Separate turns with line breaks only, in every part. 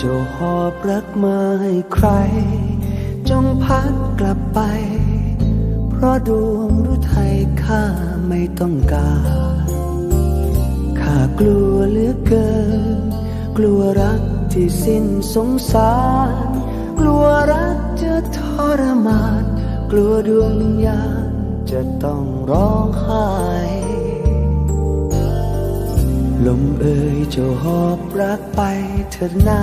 จะหอบรักมาให้ใคร จงพัดกลับไป เพราะดวงรือไทยข้าไม่ต้องการข้ากลัวเหลือเกิน กลัวรักที่สิ้นสงสาร กลัวรักจะทรมาน กลัวดวงวิญาจะต้องร้องไห้ ลมเอ่ยเจ้าหอบรักไปเถิดนา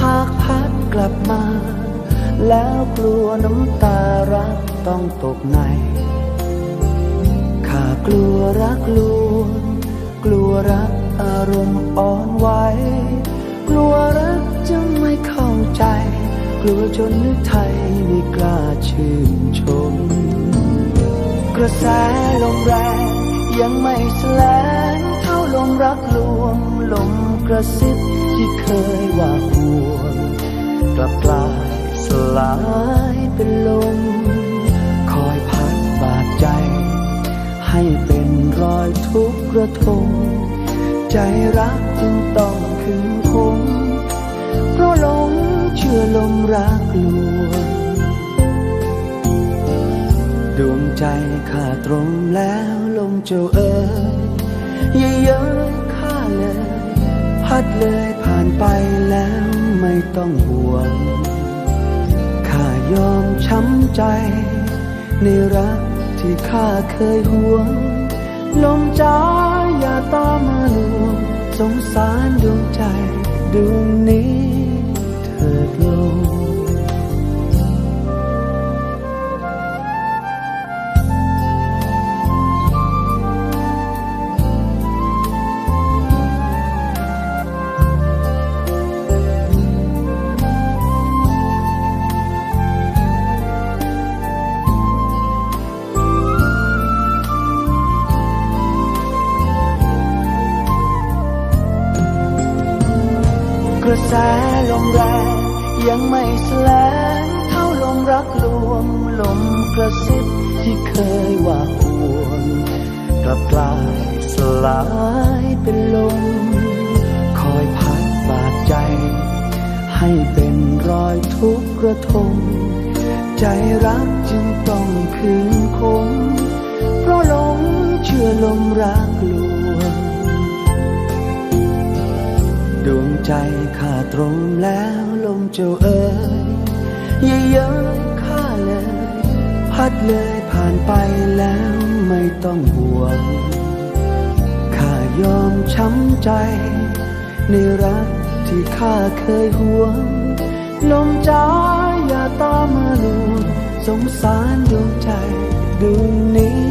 หากพัดกลับมา แล้วกลัวน้ำตารักต้องตกใน ข้ากลัวรักลวงกลัวรักอารมณ์อ่อนไหวกลัวรักจะไม่เข้าใจ กลัวจนนึกไทยไม่กล้าชื่นชม กระแสลมแรงยังไม่สลาลม รักลวงลมกระซิบที่เคยว่าห่วงกลับกลายสลายเป็นลม คอยพัดบาดใจ ให้เป็นรอยทุกข์ระทมใจรักจึงต้องขึงคงเพราะหลงเชื่อลมรักลวงดวงใจข้าตรงแล้วลมเจ้าเอ๋ย อย่าเย้ยข้าเลย พัดเลยผ่านไปแล้วไม่ต้องห่วง ข้ายอมช้ำใจ ในรักที่ข้าเคยห่วง ลมจ้าอย่าตามมาลวง สงสารดวงใจดวงนี้ ระแสลมแรงยังไม่แสลงเท่าลมรักลวงลมกระซิบที่เคยว่าห่วงกลับกลายสลายเป็นลม คอยพัดบาดใจ ให้เป็นรอยทุกข์ระทมใจรักจึงต้องคืนคงเพราะหลงเชื่อลมรักลวง ใจข้าตรงแล้วลมเจ้าเอ๋ยอย่าเย้ยข้าเลย พัดเลยผ่านไปแล้วไม่ต้องห่วงข้ายอมช้ำใจ ในรักที่ข้าเคยห่วง ลมจ้าอย่าตามมาลวงสงสารดวงใจดวงนี้